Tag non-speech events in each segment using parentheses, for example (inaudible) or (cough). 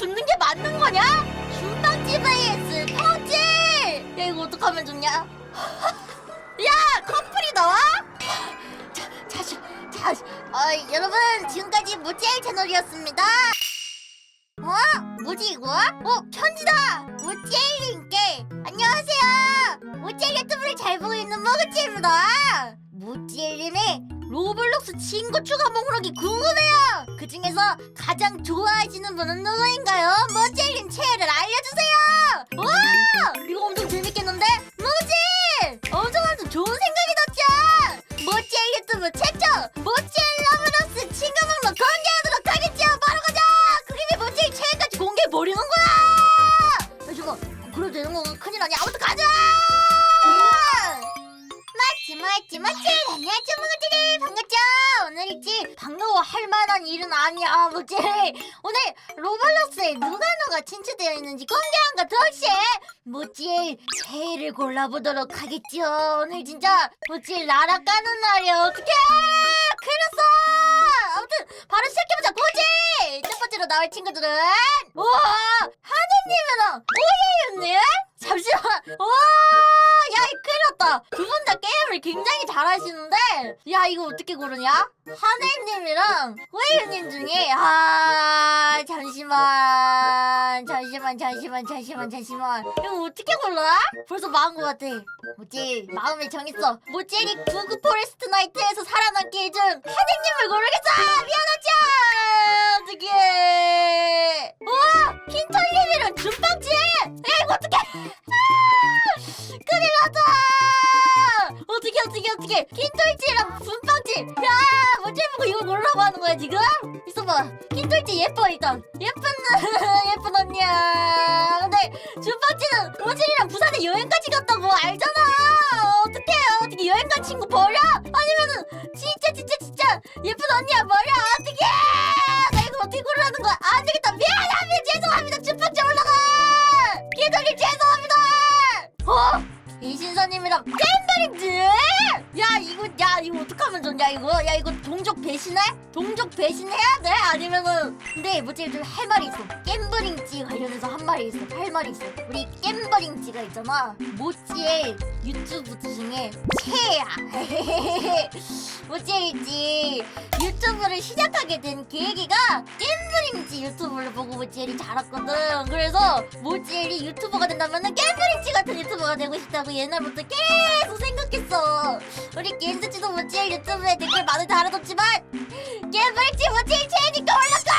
붙는 게 맞는 거냐? 줌빵집 vs 퍼즐! 야 이거 어떡하면 좋냐? (laughs) 야 커플이 나와? 자, 자시, 자시. 어, 여러분 지금까지 모찌엘 채널이었습니다. 어? 뭐지 이거? 어 편지다. 모찌엘님께 안녕하세요. 모찌엘 유튜브를 잘 보고 있는 머그찌입니다. 모찌엘님의 로블록스 친구 추가 목록이 궁금해요. 그 중에서 가장 좋아하시는 분은 누구인가요? 모찌엘님 최애를 알려주세요. 와 이거 엄청 재밌겠는데? 모찌 엄청 엄청 좋은 생각이 났죠. 모찌엘 유튜브 최초 모찌엘 러블록스 친구 목록 공개하도록 하겠죠. 바로 가자. 그림이 모찌엘 최애까지 공개해 버리는 거야. 야 저거 그래도 되는 건가? 큰일 아니야. 아무튼 가자. 맞지 맞지 맞지 안녕하세요 모찌리 반갑죠 오늘 있지 반가워 할 만한 일은 아니야 모찌 오늘 로블록스에 누가 누가 친추되어 있는지 공개한 거 동시에 모찌의 새해를 골라보도록 하겠죠 오늘 진짜 모찌 나라 까는 날이야. 어떡해! 큰일 났어! 아무튼 바로 시작해보자 모찌! 첫 번째로 나올 친구들은 우와! 하느님이랑 오예윤님 잠시만. 와야 큰일 났다. 두 분 다 게임을 굉장히 잘하시는데 야 이거 어떻게 고르냐? 하느님이랑 오예윤님 중에 아 잠시만 잠시만 잠시만 잠시만 잠시만. 이거 어떻게 골라? 벌써 마음 것 같아. 모찌 마음에 정했어. 모찌리 구구 포레스트 나이트에서 살아남기 해준 하느님을 고르겠어! 미안하죠 어떡해 준빵지는 오진이랑 부산에 여행까지 갔다고 알잖아. 어떡해. 어떻게 여행 간 친구 버려? 아니면은 진짜 진짜 진짜 예쁜 언니야 버려 이신사님이랑 잼버링즈? 야 이거 야 이거 어떡하면 좋냐 이거? 야 이거 동족 배신해? 동족 배신해야 돼? 아니면은 근데 뭐지? 좀할 말이 있어. 겜버링지 관련해서 한 말이 있어. 할 말이 있어. 우리 겜버링지가 있잖아. 모찌의 유튜브 중에 최야. (laughs) 모찌엘이지 유튜브를 시작하게 된 계기가 겜버링지 유튜브를 보고 모찌엘이 자랐거든. 그래서 모찌엘이 유튜버가 된다면은 겜버링지 같은 유튜버가 되고 싶다고 옛날부터 계속 생각했어. 우리 겐스치도 모찌엘 유튜브에 댓글 많이 달아뒀지만 겜버링지 모찌엘 최애니까 올라가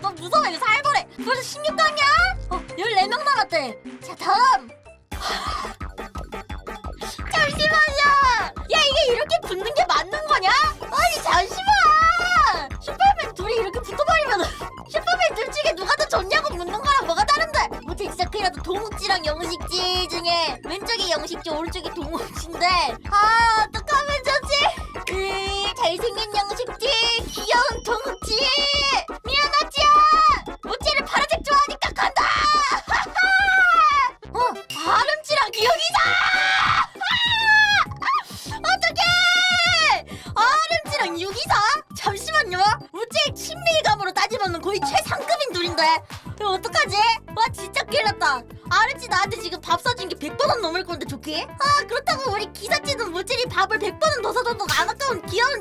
너 무서워 이거 살벌해. 벌써 16강이야? 어 14명 남았대. 자 다음. (laughs) 잠시만요. 야 이게 이렇게 붙는 게 맞는 거냐? 아니 잠시만. 슈퍼맨 둘이 이렇게 붙어버리면 슈퍼맨 둘 중에 누가 더 좋냐고 묻는 거랑 동욱지랑 영식지 중에 왼쪽이 영식지 오른쪽이 동욱지인데 아 어떡하면 좋지? 으 잘생긴 영식지 귀여운 동욱지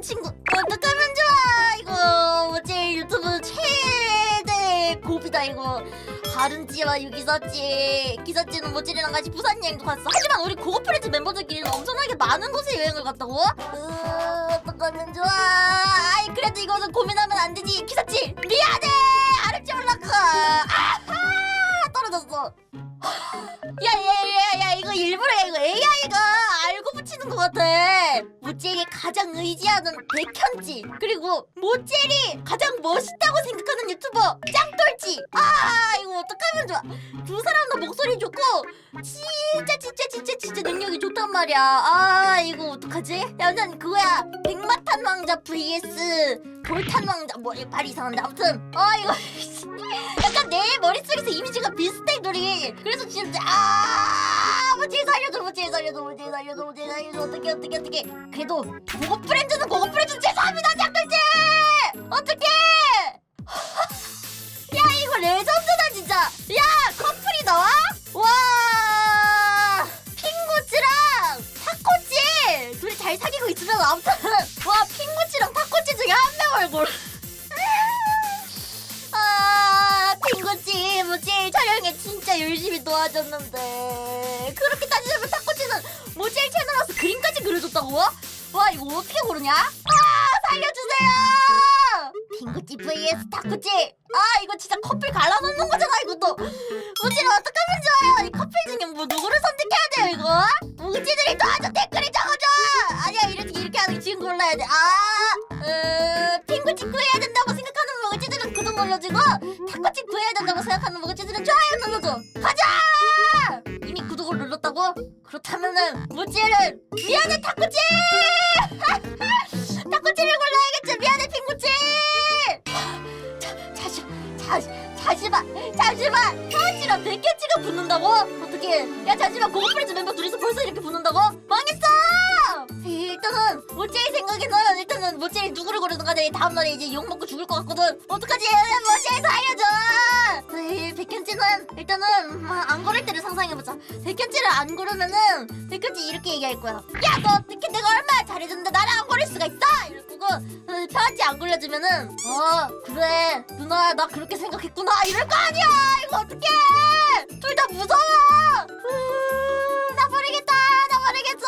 친구. 어떡하면 좋아. 이거 모찌 유튜브 최대 고비다 이거. 아름지와 유기사찌 기사찌는 모찌리랑 같이 부산 여행도 갔어. 하지만 우리 고고프렌즈 멤버들끼리는 엄청나게 많은 곳에 여행을 갔다고? 으 어떡하면 좋아? 아이 그래도 이거는 고민하면 안 되지. 기사찌 미안해! 아름지 올라가 아하! 떨어졌어. 야야야야 이거 일부러 야 이거 AI가 알고 붙이는 것 같아 가장 의지하는 백현지 그리고 모찌엘이 가장 멋있다고 생각하는 유튜버 짱돌지. 아 이거 어떡하면 좋아. 두 사람 다 목소리 좋고 진짜 진짜 진짜 진짜 능력이 좋단 말이야. 아 이거 어떡하지? 야난 그거야. 백마탄 왕자 vs 돌탄 왕자. 뭐 발이 이상한데. 아무튼 아 이거 (laughs) 약간 내 머릿속에서 이미지가 비슷해 둘이. 그래서 진짜 아 뭐지 살려 너무 제일 살려 너무 제일 살려 너무 제일 살려. 어떻게 어떻게 어떻게 그래도 고급 브랜드는 고급 브랜드. 죄송합니다 짝들지 어떻게 (laughs) 야 이거 레전드다 진짜. 야 커플이 나와. 와 핑구찌랑 파코찌 둘이 잘 사귀고 있으면 아무튼. 와 핑구찌랑 파코찌 중에 한 명 얼굴. (laughs) 아, 핑구찌 무찌 촬영에 진짜 열심히 도와줬는데. 그렇게 따지자면 그려줬다고? 와 이거 어떻게 고르냐? 아 살려주세요 핑구치 vs 타코치 아 이거 진짜 커플 갈라놓는 거잖아 이것도 모찌를 어떡하면 좋아요 이 커플 중에 뭐 누구를 선택해야 돼요 이거? 모찌들이 도와줘 댓글에 적어줘 아니야 이렇게 이렇게 하는 거 지금 골라야 돼아 음, 핑구치 구해야 된다고 생각하는 모찌들은 구독 눌러주고 타코치 구해야 된다고 잠시만 잠시만 타코치랑 백개치가 붙는다고? 어떻게 야 잠시만 고고프렌즈 멤버 둘이서 벌써 이렇게 붙는다고? 망했어 일단은 모찌의 생각에는 일단은 모찌이 누구를 고르든 간에 다음날에 이제 욕 먹고 죽을 것 같거든. 어떡하지? 모찌에서 알려줘! 에이 백현지는 일단은 아, 안 고를 때를 상상해보자. 백현지를 안 고르면은 백현지 이렇게 얘기할 거야. 야 너 어떻게 내가 얼마나 잘해줬는데 나를 안 고를 수가 있어! 이러고 어, 편지 안 골라주면은 어 그래. 누나 나 그렇게 생각했구나. 이럴 거 아니야! 이거 어떡해! 둘 다 무서워! 으, 나 버리겠다! 나 버리겠어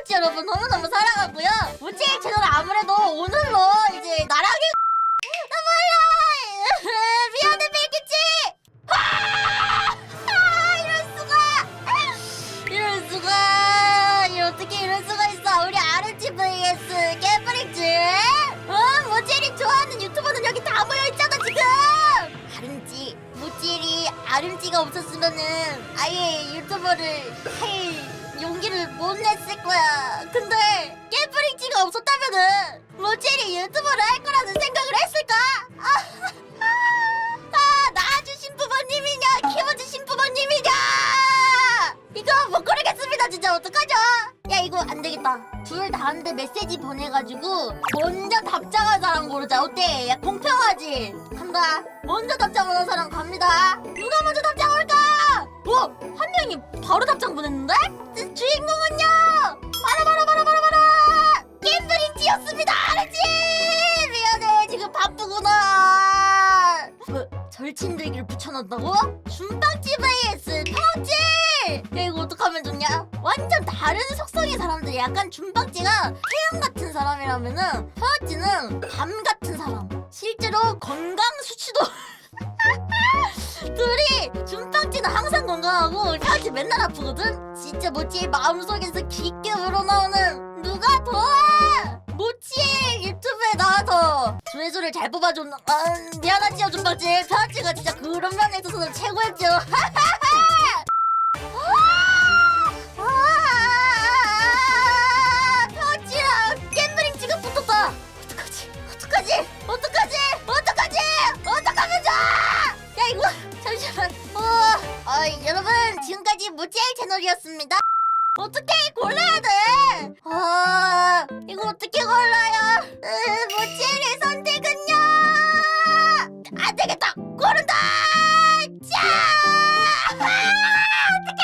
모구찌 여러분 너무너무 사랑하고요. 모찌 채널 아무래도 오늘로 이제 나락이 나 몰라 미안해 백기지 아, 아, 이럴 수가! 이럴 수가! 이 어떻게 이럴 수가 있어? 우리 아르치 vs 깨브릭지 어? 모찌리 좋아하는 유튜버는 여기 다 모여 있잖아 지금! 아름지 모찌리 아름지가 없었으면은 아예 유튜버를 할 용기를 못 냈을 거야. 근데 깨브릭지가 없었다면은 모찌리 유튜버를 할 거라는 생각을 했을까? 아, (laughs) 아 나아주 신 부모님이냐? 키워주 신 부모님이냐? 이거 못 고르겠습니다 진짜. 어떡하죠? 야 이거 안 되겠다. 둘 다한테 메시지 보내가지고 먼저 답장한 사람 고르자. 어때? 야 공평하지? 간다. 먼저 바로 답장 보냈는데 주- 주인공은요 바로 바로 바로 바로 바로 게임브린치였습니다 알았지 미안해 지금 바쁘구나 어, 절친들기를 붙여놨다고? 준빵집 vs 평지! 야 이거 어떡하면 좋냐? 완전 다른 속성의 사람들이 약간 준빵지가 태양 같은 사람이라면은 평지는 밤 같은 사람 실제로 건강 수치도 둘이 준빵지는 항상 건강하고 평지 맨날 아프거든? 진짜 모찌의 마음속에서 깊게 우러나오는 누가 더? 모찌의 유튜브에 나와서 조회수를 잘 뽑아줬나? 아, 미안하지요 준빵지 편지가 진짜 그런 면에 있어서는 최고였죠 (laughs) 모찌의 채널이었습니다 어떻게 골라야 돼? 아, 이거 어떻게 골라요? 으, 모찌의 선택은요? 안 되겠다! 고른다! 자! 아, 어떡해!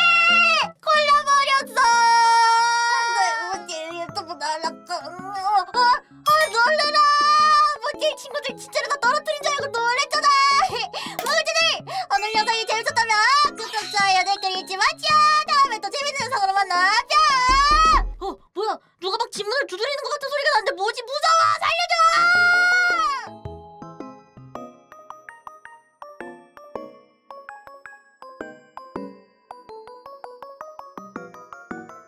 골라버렸어! 안 돼, 모찌 유튜브 날라가. 어, 어, 어! 모찌 친구들 진짜로 다 떨어뜨린 줄 알고 놀랬잖아! (laughs) 모찌들! 오늘 영상이 재밌었다면 구독, 좋아요, 댓글 잊지 마시오!